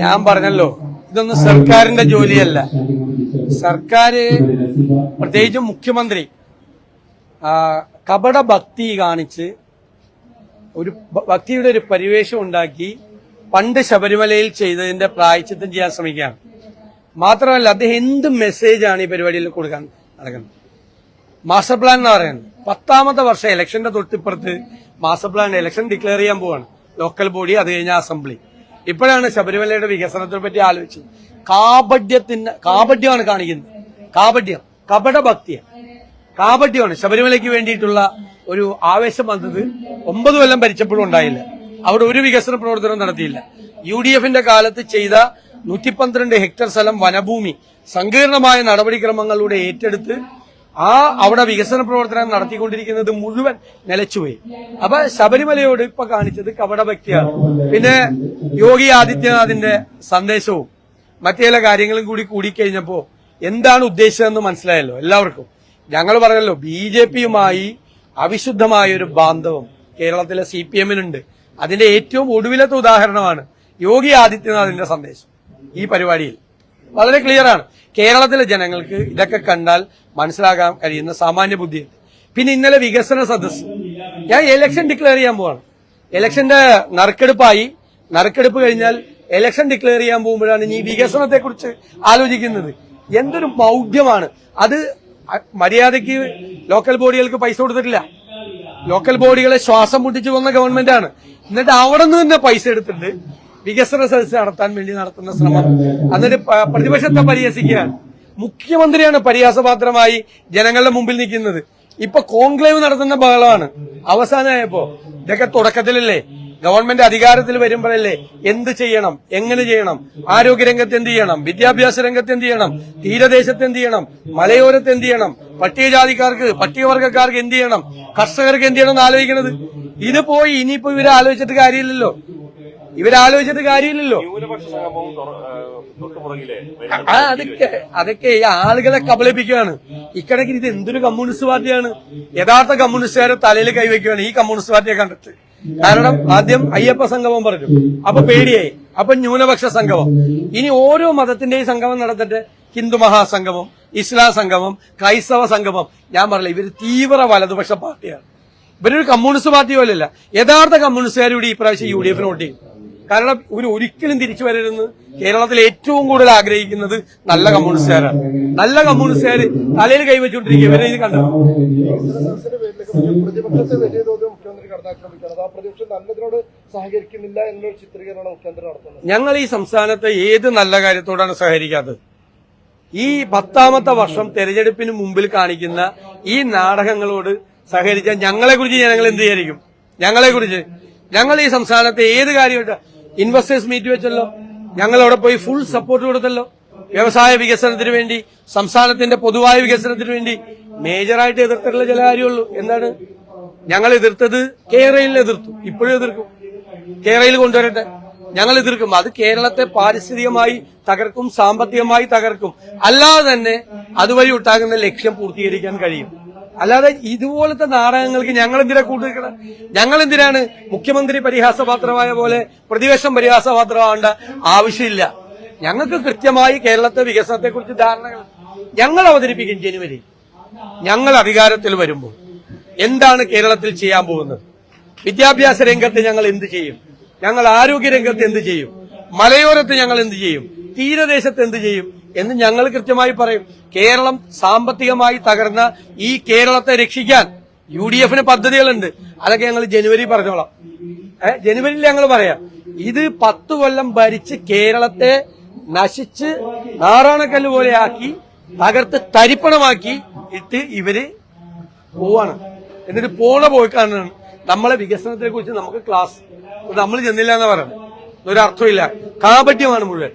ഞാൻ പറഞ്ഞല്ലോ ഇതൊന്നും സർക്കാരിന്റെ ജോലിയല്ല. സർക്കാർ പ്രത്യേകിച്ചും മുഖ്യമന്ത്രി കപട ഭക്തി കാണിച്ച് ഒരു ഭക്തിയുടെ ഒരു പരിവേഷം ഉണ്ടാക്കി പണ്ട് ശബരിമലയിൽ ചെയ്തതിന്റെ പ്രായച്ചിത്തം ചെയ്യാൻ ശ്രമിക്കുകയാണ്. മാത്രമല്ല അദ്ദേഹം എന്ത് മെസ്സേജാണ് ഈ പരിപാടിയിൽ കൊടുക്കാൻ നടക്കുന്നത്? മാസ്റ്റർ പ്ലാൻ എന്ന് പറയുന്നത്. പത്താമത്തെ വർഷം ഇലക്ഷന്റെ തൊട്ടിപ്പുറത്ത് മാസ്റ്റർ പ്ലാൻ ഇലക്ഷൻ ഡിക്ലെയർ ചെയ്യാൻ പോവാണ്. ലോക്കൽ ബോഡി അത് കഴിഞ്ഞ അസംബ്ലി. ഇപ്പോഴാണ് ശബരിമലയുടെ വികസനത്തെ പറ്റി ആലോചിച്ചത്. കാപഡ്യത്തിന് കാപഡ്യമാണ് കാണിക്കുന്നത്. കാപഡ്യം കപട ഭക്തിയ കാപഡ്യമാണ് ശബരിമലയ്ക്ക് വേണ്ടിയിട്ടുള്ള ഒരു ആവേശം വന്നത് ഒമ്പത് കൊല്ലം ഭരിച്ചപ്പോഴും ഉണ്ടായില്ല. അവിടെ ഒരു വികസന പ്രവർത്തനം നടത്തിയില്ല. യു ഡി എഫിന്റെ കാലത്ത് ചെയ്ത നൂറ്റി പന്ത്രണ്ട് ഹെക്ടർ സ്ഥലം വനഭൂമി സങ്കീർണമായ നടപടിക്രമങ്ങളിലൂടെ ഏറ്റെടുത്ത് ആ അവിടെ വികസന പ്രവർത്തനം നടത്തിക്കൊണ്ടിരിക്കുന്നത് മുഴുവൻ നിലച്ചുപോയി. അപ്പൊ ശബരിമലയോട് ഇപ്പൊ കാണിച്ചത് കപടഭക്തിയാണ് പിന്നെ യോഗി ആദിത്യനാഥിന്റെ സന്ദേശവും മറ്റു ചില കാര്യങ്ങളും കൂടി കൂടിക്കഴിഞ്ഞപ്പോ എന്താണ് ഉദ്ദേശിച്ചതെന്ന് മനസ്സിലായല്ലോ എല്ലാവർക്കും. ഞങ്ങൾ പറഞ്ഞല്ലോ ബി ജെ പിയുമായി അവിശുദ്ധമായ ഒരു ബാന്ധവം കേരളത്തിലെ സി പി എമ്മിനുണ്ട്. അതിന്റെ ഏറ്റവും ഒടുവിലത്തെ ഉദാഹരണമാണ് യോഗി ആദിത്യനാഥിന്റെ സന്ദേശം ഈ പരിപാടിയിൽ. വളരെ ക്ലിയർ ആണ്. കേരളത്തിലെ ജനങ്ങൾക്ക് ഇതൊക്കെ കണ്ടാൽ മനസ്സിലാക്കാൻ കഴിയുന്ന സാമാന്യ ബുദ്ധി പിന്നെ ഇന്നലെ വികസന സദസ് ഞാൻ എലക്ഷൻ ഡിക്ലെയർ ചെയ്യാൻ പോവാണ്. എലക്ഷന്റെ നറുക്കെടുപ്പായി. നറുക്കെടുപ്പ് കഴിഞ്ഞാൽ എലക്ഷൻ ഡിക്ലെയർ ചെയ്യാൻ പോകുമ്പോഴാണ് ഈ വികസനത്തെ കുറിച്ച് ആലോചിക്കുന്നത്. എന്തൊരു മൗഢ്യമാണ്. അത് മര്യാദയ്ക്ക് ലോക്കൽ ബോഡികൾക്ക് പൈസ കൊടുത്തിട്ടില്ല. ലോക്കൽ ബോഡികളെ ശ്വാസം മുട്ടിച്ചു കൊന്ന ഗവൺമെന്റാണ് എന്നിട്ട് അവിടെ നിന്ന് തന്നെ പൈസ എടുത്തിട്ട് വികസന സദസ്സ് നടത്താൻ വേണ്ടി നടത്തുന്ന ശ്രമം. അതൊരു പ്രതിപക്ഷത്തെ പരിഹസിക്കുകയാണ് മുഖ്യമന്ത്രിയാണ് പരിഹാസപാത്രമായി ജനങ്ങളുടെ മുമ്പിൽ നിൽക്കുന്നത്. ഇപ്പൊ കോൺക്ലേവ് നടത്തുന്ന ബഹളമാണ്. അവസാനമായപ്പോ ഇതൊക്കെ തുടക്കത്തിലല്ലേ? ഗവൺമെന്റ് അധികാരത്തിൽ വരുമ്പോഴല്ലേ എന്ത് ചെയ്യണം? എങ്ങനെ ചെയ്യണം? ആരോഗ്യരംഗത്ത് എന്ത് ചെയ്യണം? വിദ്യാഭ്യാസ രംഗത്ത് എന്ത് ചെയ്യണം? തീരദേശത്ത് എന്ത് ചെയ്യണം? മലയോരത്ത് എന്ത് ചെയ്യണം? പട്ടികജാതിക്കാർക്ക് പട്ടികവർഗക്കാർക്ക് എന്ത് ചെയ്യണം? കർഷകർക്ക് എന്ത് ചെയ്യണം എന്ന് ആലോചിക്കണത്? ഇത് പോയി ഇനിയിപ്പോ ഇവരെ ആലോചിച്ചിട്ട് കാര്യമില്ലല്ലോ. ഇവരാലോചിച്ചിട്ട് കാര്യമില്ലല്ലോ. ആ അതൊക്കെ അതൊക്കെ ഈ ആളുകളെ കബളിപ്പിക്കുകയാണ് ഇക്കണക്കിന് ഇത് എന്തൊരു കമ്മ്യൂണിസ്റ്റ് പാർട്ടിയാണ്? യഥാർത്ഥ കമ്മ്യൂണിസ്റ്റുകാരെ തലയിൽ കൈവയ്ക്കുകയാണ് ഈ കമ്മ്യൂണിസ്റ്റ് പാർട്ടിയെ കണ്ടിട്ട്. കാരണം ആദ്യം അയ്യപ്പ സംഗമം പറഞ്ഞു. അപ്പൊ പേടിയായി. അപ്പൊ ന്യൂനപക്ഷ സംഗമം ഇനി ഓരോ മതത്തിന്റെയും സംഗമം നടത്തിട്ട് ഹിന്ദു മഹാസംഗമം ഇസ്ലാം സംഗമം ക്രൈസ്തവ സംഗമം. ഞാൻ പറഞ്ഞില്ല ഇവർ തീവ്ര വലതുപക്ഷ പാർട്ടിയാണ്. ഇവരൊരു കമ്മ്യൂണിസ്റ്റ് പാർട്ടി പോലെയല്ല. യഥാർത്ഥ കമ്മ്യൂണിസ്റ്റുകാർ ഈ പ്രാവശ്യം യു ഡി എഫിന് വോട്ട് ചെയ്യും കാരണം ഇവർ ഒരിക്കലും തിരിച്ചു വരരുതെന്ന് കേരളത്തിൽ ഏറ്റവും കൂടുതൽ ആഗ്രഹിക്കുന്നത് നല്ല കമ്മ്യൂണിസ്റ്റുകാരാണ്. നല്ല കമ്മ്യൂണിസ്റ്റുകാർ തലയിൽ കൈവച്ചുകൊണ്ടിരിക്കുക ഇവരെ ഇത് കണ്ടു? സദസ്സിന്റെ പേരിലൊക്കെ പ്രതിപക്ഷത്തെ വലിയ തോതിൽ മുഖ്യമന്ത്രി കടന്നാക്രമിക്കുന്നത് ആ പ്രതിപക്ഷം നല്ലതിനോട് സഹകരിക്കുന്നില്ല എന്നൊരു ചിത്രീകരണമാണ് മുഖ്യമന്ത്രി നടത്തുന്നത്. ഞങ്ങൾ ഈ സംസ്ഥാനത്തെ ഏത് നല്ല കാര്യത്തോടാണ് സഹകരിക്കാത്തത്? ഈ പത്താമത്തെ വർഷം തെരഞ്ഞെടുപ്പിന് മുമ്പിൽ കാണിക്കുന്ന ഈ നാടകങ്ങളോട് സഹകരിച്ച ഞങ്ങളെ കുറിച്ച് ജനങ്ങൾ എന്ത് വിചാരിക്കും? ഞങ്ങളെ കുറിച്ച് ഞങ്ങൾ ഈ സംസ്ഥാനത്തെ ഏത് കാര്യമായിട്ട് ഇൻവെസ്റ്റേഴ്സ് മീറ്റ് വെച്ചല്ലോ. ഞങ്ങൾ അവിടെ പോയി ഫുൾ സപ്പോർട്ട് കൊടുത്തല്ലോ. വ്യവസായ വികസനത്തിന് വേണ്ടി സംസ്ഥാനത്തിന്റെ പൊതുവായ വികസനത്തിന് വേണ്ടി. മേജറായിട്ട് എതിർത്തിട്ടുള്ള ചില കാര്യമുള്ളൂ. എന്താണ്? ഞങ്ങൾ എതിർത്തത് കേരളയിൽ എതിർത്തു. ഇപ്പോഴും എതിർക്കും. കേരളയിൽ കൊണ്ടുവരട്ടെ. ഞങ്ങൾ എതിർക്കും. അത് കേരളത്തെ പാരിസ്ഥിതികമായി തകർക്കും സാമ്പത്തികമായി തകർക്കും. അല്ലാതെ തന്നെ അതുവഴി ഉണ്ടാകുന്ന ലക്ഷ്യം പൂർത്തീകരിക്കാൻ കഴിയും. അല്ലാതെ ഇതുപോലത്തെ നാടകങ്ങൾക്ക് ഞങ്ങൾ എന്തിനാ കൂട്ടുനിൽക്കണം? ഞങ്ങൾ എന്തിനാണ് മുഖ്യമന്ത്രി പരിഹാസപാത്രമായ പോലെ പ്രതിപക്ഷം പരിഹാസപാത്രമാവേണ്ട ആവശ്യമില്ല. ഞങ്ങൾക്ക് കൃത്യമായി കേരളത്തെ വികസനത്തെക്കുറിച്ച് ധാരണകൾ ഞങ്ങൾ അവതരിപ്പിക്കും ജനുവരി. ഞങ്ങൾ അധികാരത്തിൽ വരുമ്പോൾ എന്താണ് കേരളത്തിൽ ചെയ്യാൻ പോകുന്നത്? വിദ്യാഭ്യാസ രംഗത്ത് ഞങ്ങൾ എന്ത് ചെയ്യും? ഞങ്ങൾ ആരോഗ്യ രംഗത്ത് എന്ത് ചെയ്യും? മലയോരത്ത് ഞങ്ങൾ എന്ത് ചെയ്യും? തീരദേശത്ത് എന്ത് ചെയ്യും എന്ന് ഞങ്ങൾ കൃത്യമായി പറയും. കേരളം സാമ്പത്തികമായി തകർന്ന ഈ കേരളത്തെ രക്ഷിക്കാൻ യു ഡി എഫിന് പദ്ധതികളുണ്ട്. അതൊക്കെ ഞങ്ങൾ ജനുവരി പറഞ്ഞോളാം. ഏ ജനുവരിയിൽ ഞങ്ങൾ പറയാം. ഇത് പത്ത് കൊല്ലം ഭരിച്ച് കേരളത്തെ നശിച്ച് നാറാണക്കല്ല് പോലെ ആക്കി തകർത്ത് തരിപ്പണമാക്കി ഇട്ട് ഇവർ പോവാണ്. എന്നിട്ട് പോണ പോയിക്കാണ് നമ്മളെ വികസനത്തെ കുറിച്ച് നമുക്ക് ക്ലാസ് നമ്മൾ ചെന്നില്ല എന്ന് പറയുന്നത്. ഒരർത്ഥമില്ല കാപട്യമാണ് മുഴുവൻ.